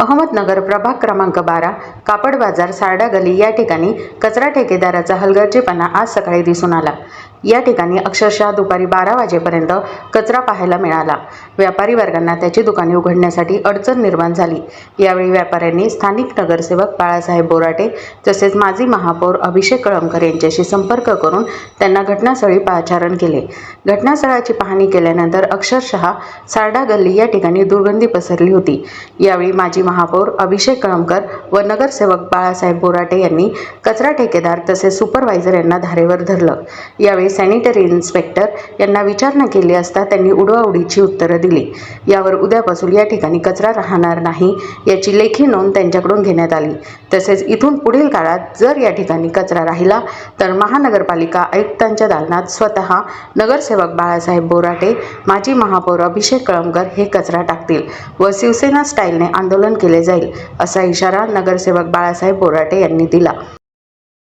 अहमदनगर प्रभाग क्रमांक बारा कापड बाजार सारडा गली या ठिकाणी कचरा ठेकेदाराचा हलगर्जीपणा आज सकाळी दिसून आला. या ठिकाणी अक्षरशः दुपारी बारा वाजेपर्यंत कचरा पाहायला मिळाला. व्यापारी वर्गांना त्याची दुकाने उघडण्यासाठी अडचण निर्माण झाली. यावेळी व्यापाऱ्यांनी स्थानिक नगरसेवक बाळासाहेब बोराटे तसेच माजी महापौर अभिषेक कळमकर यांच्याशी संपर्क करून त्यांना घटनास्थळी पाचारण केले. घटनास्थळाची पाहणी केल्यानंतर अक्षरशः सारडा गल्ली या ठिकाणी दुर्गंधी पसरली होती. यावेळी माजी महापौर अभिषेक कळमकर व नगरसेवक बाळासाहेब बोराटे यांनी कचरा ठेकेदार तसेच सुपरवायझर यांना धारेवर धरलं. यावेळी सॅनिटरी इन्स्पेक्टर यांना विचारणा केली असता त्यांनी उडवाउडीची उत्तरं दिली. यावर उद्यापासून या ठिकाणी कचरा राहणार नाही याची लेखी नोंद त्यांच्याकडून घेण्यात आली. तसेच इथून पुढील काळात जर या ठिकाणी कचरा राहिला तर महानगरपालिका आयुक्तांच्या दालनात स्वतः नगरसेवक बाळासाहेब बोराटे माजी महापौर अभिषेक कळमकर हे कचरा टाकतील व शिवसेना स्टाईलने आंदोलन केले जाईल असा इशारा नगरसेवक बाळासाहेब बोराटे यांनी दिला.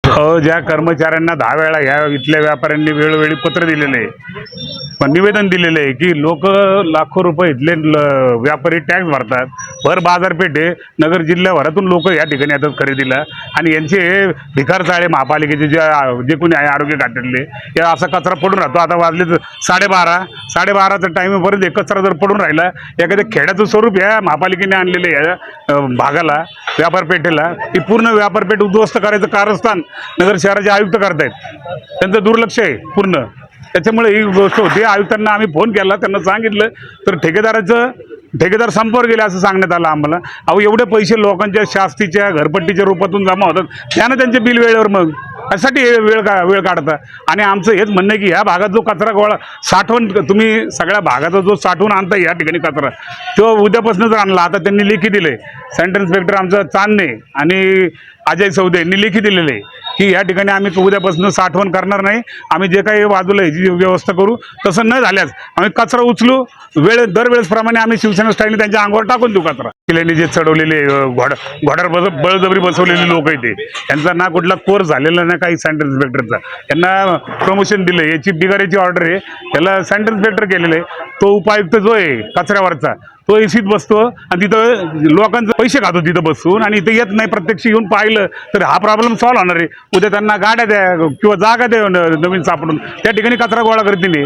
अ, ज्या कर्मचाऱ्यांना दहा वेळा ह्या इथल्या व्यापाऱ्यांनी वेळोवेळी पत्र दिलेले पण निवेदन दिलेलं आहे की लोक लाखो रुपये इथले ल- व्यापारी टॅक्स भरतात. भर बाजारपेठ आहे नगर जिल्ह्याभरातून लोक या ठिकाणी येतात खरेदीला. आणि यांचे भिकार चाळे महापालिकेचे जे जे कोणी आहे आरोग्य खात्यातले या असा कचरा पडून राहतो. आता वाजले तर साडेबारा साडेबाराचा टाईमपर्यंत एक कचरा जर पडून राहिला एखाद्या खेड्याचं स्वरूप या महापालिकेने आणलेलं आहे या भागाला व्यापारपेठेला ही पूर्ण व्यापारपेठ उद्ध्वस्त करायचं कारस्थान नगर शहराचे आयुक्त करतायत. त्यांचं दुर्लक्ष आहे पूर्ण. त्याच्यामुळे ही गोष्ट होती. आयुक्तांना आम्ही फोन केला. त्यांना सांगितलं तर ठेकेदाराचं ठेकेदार संपवर गेले असं सांगण्यात आलं आम्हाला. अहो एवढे पैसे लोकांच्या शास्तीच्या घरपट्टीच्या रूपातून जमा होतात. त्यानं त्यांचे बिल वेळेवर मग यासाठी वेळ का वेळ काढता. आणि आमचं हेच म्हणणं आहे की ह्या भागात जो कचरा गोळा साठवण तुम्ही सगळ्या भागाचा जो साठवून आणता या ठिकाणी कचरा तो उद्यापासूनच आणला. आता त्यांनी लेखी दिले सेंटर इन्स्पेक्टर आमचं चांदणे आणि अजय चौधरी यांनी लेखी दिलेले आहे की या ठिकाणी आम्ही उद्यापासून साठवण करणार नाही. आम्ही जे काही बाजूला ह्याची व्यवस्था करू तसं न झाल्यास आम्ही कचरा उचलू. वेळ दरवेळेसप्रमाणे आम्ही शिवसेना स्टाईलने त्यांच्या अंगावर टाकून देऊ कचरा. किल्ल्याने जे चढवलेले घोड घोड्यावर बस बळजबरी बसवलेले लोक आहेत ते. त्यांचा ना कुठला कोर्स झालेला ना काही सेंटर इन्स्पेक्टरचा त्यांना प्रमोशन दिलं याची बिगारीची ऑर्डर आहे. त्याला सेंटर इन्स्पेक्टर केलेलं आहे. तो उपायुक्त जो आहे कचऱ्यावरचा तो एसीत बसतो आणि तिथं लोकांचे पैसे खातो तिथं बसून आणि इथं येत नाही प्रत्यक्ष येऊन पाहिलं तर हा प्रॉब्लेम सॉल्व्ह होणार आहे. उद्या त्यांना गाड्या द्या किंवा जागा द्या नवीन सापडून. त्या ठिकाणी कचरा गोळा करतील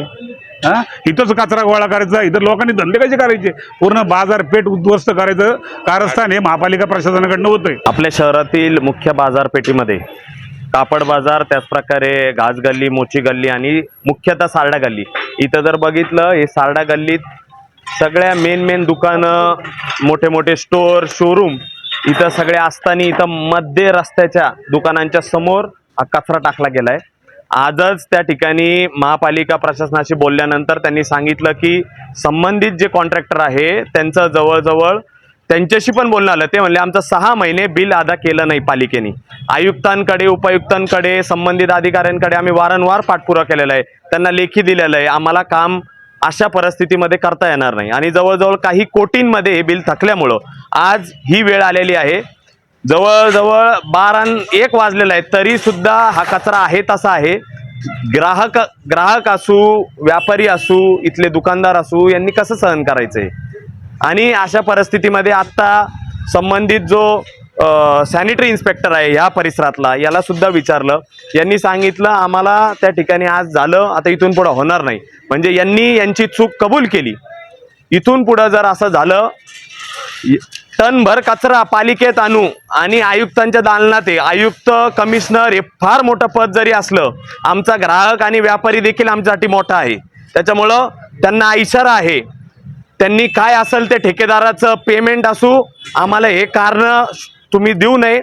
हा? इथंच कचरा गोळा करायचा इथं लोकांनी धंदे कसे करायचे? पूर्ण बाजारपेठ उद्ध्वस्त करायचं कारस्थान हे महापालिका प्रशासनाकडनं होतंय. आपल्या शहरातील मुख्य बाजारपेठीमध्ये कापड बाजार त्याचप्रकारे घास गल्ली मोची गल्ली आणि मुख्यतः सारडा गल्ली. इथं जर बघितलं हे सारडा गल्लीत सगळ्या मेन मेन दुकानं मोठे मोठे स्टोअर शोरूम इथं सगळे असताना इथं मध्य रस्त्याच्या दुकानांच्या समोर हा कचरा टाकला गेलाय. आजच त्या ठिकाणी महापालिका प्रशासनाशी बोलल्यानंतर त्यांनी सांगितलं की संबंधित जे कॉन्ट्रॅक्टर आहे त्यांचं जवळजवळ त्यांच्याशी पण बोलणं आलं. ते म्हणले आमचं सहा महिने बिल अदा केलं नाही पालिकेने. आयुक्तांकडे उपायुक्तांकडे संबंधित अधिकाऱ्यांकडे आम्ही वारंवार पाठपुरा केलेला आहे. त्यांना लेखी दिलेलं आहे. आम्हाला काम अशा परिस्थितीमध्ये करता येणार नाही. आणि जवळजवळ काही कोटींमध्ये हे बिल थकल्यामुळं आज ही वेळ आलेली आहे. जवळजवळ बारा एक वाजलेला आहे तरी सुद्धा हा कचरा आहे तसा आहे. ग्राहक ग्राहक असू व्यापारी असू इथले दुकानदार असू यांनी कसं सहन करायचंय? आणि अशा परिस्थितीमध्ये आत्ता संबंधित जो सॅनिटरी इन्स्पेक्टर आहे ह्या परिसरातला. याला सुद्धा विचारलं. यांनी सांगितलं आम्हाला त्या ठिकाणी आज झालं आता इथून पुढं होणार नाही. म्हणजे यांनी यांची चूक कबूल केली. इथून पुढं जर असं झालं टनभर कचरा पालिकेत आणू आणि आयुक्तांच्या दालनात आहे आयुक्त कमिशनर हे फार मोठं पद जरी असलं आमचा ग्राहक आणि व्यापारी देखील आमच्यासाठी मोठा आहे. त्याच्यामुळं त्यांना इशारा आहे. त्यांनी काय असेल ते ठेकेदाराचं पेमेंट असू आम्हाला हे कारण तुम्ही देऊ नये.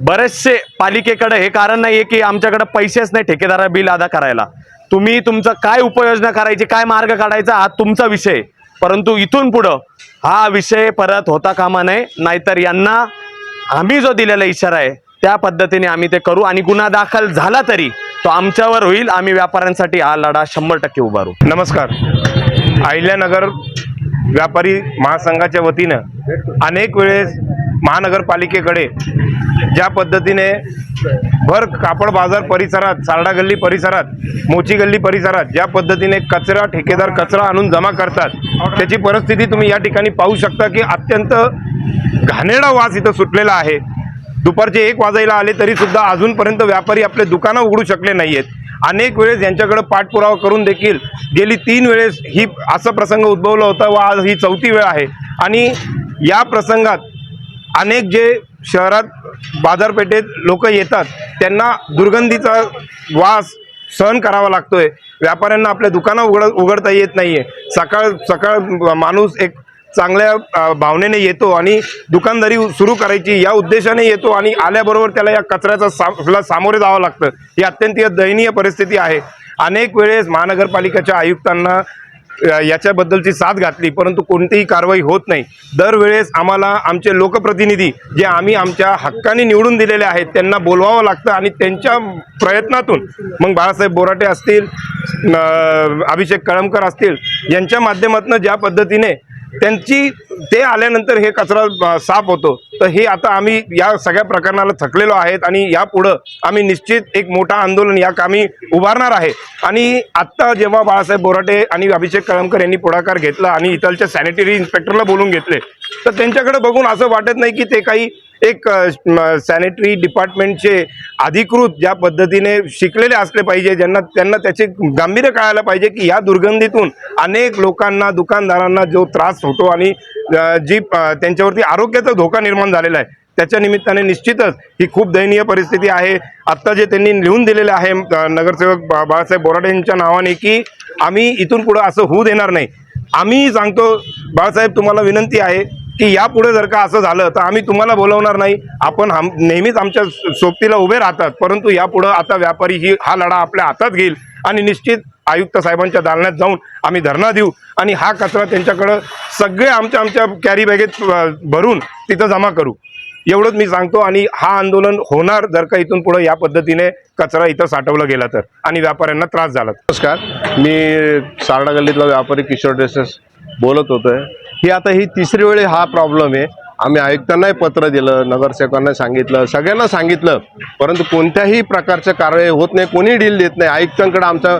बरेचसे पालिकेकडे हे कारण नाही आहे की आमच्याकडे पैसेच नाही ठेकेदारा बिल अदा करायला. तुम्ही तुमचं काय उपाययोजना करायची काय मार्ग काढायचा हा तुमचा विषय. आहे. परंतु इथून पुढं हा विषय परत होता कामा नये. नाहीतर यांना आम्ही जो दिलेला इशारा आहे त्या पद्धतीने आम्ही ते करू. आणि गुन्हा दाखल झाला तरी तो आमच्यावर होईल. आम्ही व्यापाऱ्यांसाठी हा लढा शंभर टक्के उभारू. नमस्कार. अहिल्यानगर व्यापारी महासंघाच्या वतीनं अनेक वेळेस महानगरपालिकेकडे ज्या पद्धतीने भर कापड बाजार परिसरात सारडा गल्ली परिसरात मोची गल्ली परिसरात ज्या पद्धतीने कचरा ठेकेदार कचरा आणून जमा करतात त्याची परिस्थिती तुम्ही या ठिकाणी पाहू शकता की अत्यंत घाणेरडा वास इथं सुटलेला आहे. दुपारचे एक वाजायला आले तरी सुद्धा अजूनपर्यंत व्यापारी आपले दुकानं उघडू शकले नाहीयेत. अनेक वेळेस यांच्याकडे पाठपुरावा करून देखील गेली तीन वेळेस ही असा प्रसंग उद्भवला होता व आज ही चौथी वेळ आहे. आणि या प्रसंगात अनेक जे शहरात बाजारपेठेत लोक येतात त्यांना दुर्गंधीचा वास सहन करावा लागतोय. व्यापाऱ्यांना आपल्या दुकानं उघड उघडता येत नाहीये. सकाळ सकाळ माणूस एक चांगल्या भावनेने येतो आणि दुकानदारी सुरू करायची या उद्देशाने येतो आणि आल्याबरोबर त्याला या कचऱ्याचा सा सामोरे जावं लागतं. ही अत्यंत दयनीय परिस्थिती आहे. अनेक वेळेस महानगरपालिकेच्या आयुक्तांना याच्याबद्दलची साथ घातली परंतु कोणतीही कारवाई होत नाही. दरवेळेस आम्हाला आमचे लोकप्रतिनिधी जे आम्ही आमच्या हक्काने निवडून दिलेले आहेत त्यांना बोलवावं लागतं आणि त्यांच्या प्रयत्नातून मग बाळासाहेब बोराटे असतील अभिषेक कळमकर असतील यांच्या माध्यमातून ज्या पद्धतीने त्यांची ते आल्यानंतर हे कचरा साफ होतो. तर हे आता आम्ही या सगळ्या प्रकरणाला थकलेलो आहेत आणि यापुढं आम्ही निश्चित एक मोठा आंदोलन या कामी उभारणार आहे. आणि आत्ता जेव्हा बाळासाहेब बोराटे आणि अभिषेक कळमकर यांनी पुढाकार घेतला आणि इथलच्या सॅनिटरी इन्स्पेक्टरला बोलून घेतले तर त्यांच्याकडे बघून असं वाटत नाही की ते काही एक सॅनिटरी डिपार्टमेंटचे अधिकृत ज्या पद्धतीने शिकलेले असले पाहिजे ज्यांना त्यांना त्याचे गांभीर्य कळायला पाहिजे की या दुर्गंधीतून अनेक लोकांना दुकानदारांना जो त्रास होतो आणि जी त्यांच्यावरती आरोग्याचा धोका निर्माण झालेला आहे त्याच्या निमित्ताने निश्चितच ही खूप दयनीय परिस्थिती आहे. आत्ता जे त्यांनी लिहून दिलेले आहे नगरसेवक बाळासाहेब बोराडे यांच्या नावाने की आम्ही इथून पुढं असं होऊ देणार नाही. आम्ही सांगतो बाळासाहेब तुम्हाला विनंती आहे की यापुढे जर का असं झालं तर आम्ही तुम्हाला बोलवणार नाही. आपण हम नेहमीच आमच्या सोबतीला उभे राहतात. परंतु यापुढं आता व्यापारी ही हा लढा आपल्या हातात घेईल आणि निश्चित आयुक्त साहेबांच्या दालनात जाऊन आम्ही धरणा देऊ. आणि हा कचरा त्यांच्याकडं सगळे आमच्या आमच्या कॅरी बॅगेत भरून तिथं जमा करू. एवढंच मी सांगतो आणि हा आंदोलन होणार जर का इथून पुढे या पद्धतीने कचरा इथं साठवला गेला तर. आणि व्यापाऱ्यांना त्रास झाला नमस्कार. मी सारडा गल्लीतला व्यापारी किशोर ड्रेसेस बोलत होतोय. ही आता ही तिसरी वेळी हा प्रॉब्लेम आहे. आम्ही आयुक्तांनाही पत्र दिलं नगरसेवकांना सांगितलं सगळ्यांना सांगितलं. परंतु कोणत्याही प्रकारच्या कारवाई होत नाही कोणी डील देत नाही. आयुक्तांकडे आमचं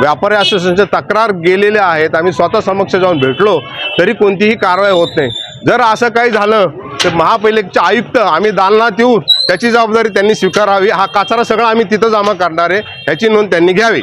व्यापारी असोसिएशनच्या तक्रार गेलेल्या आहेत. आम्ही स्वतः समक्ष जाऊन भेटलो तरी कोणतीही कारवाई होत नाही. जर असं काही झालं तर महापालिकेचे आयुक्त आम्ही दालनात येऊ त्याची जबाबदारी त्यांनी स्वीकारावी. हा कचरा सगळा आम्ही तिथं जमा करणार आहे ह्याची नोंद त्यांनी घ्यावी.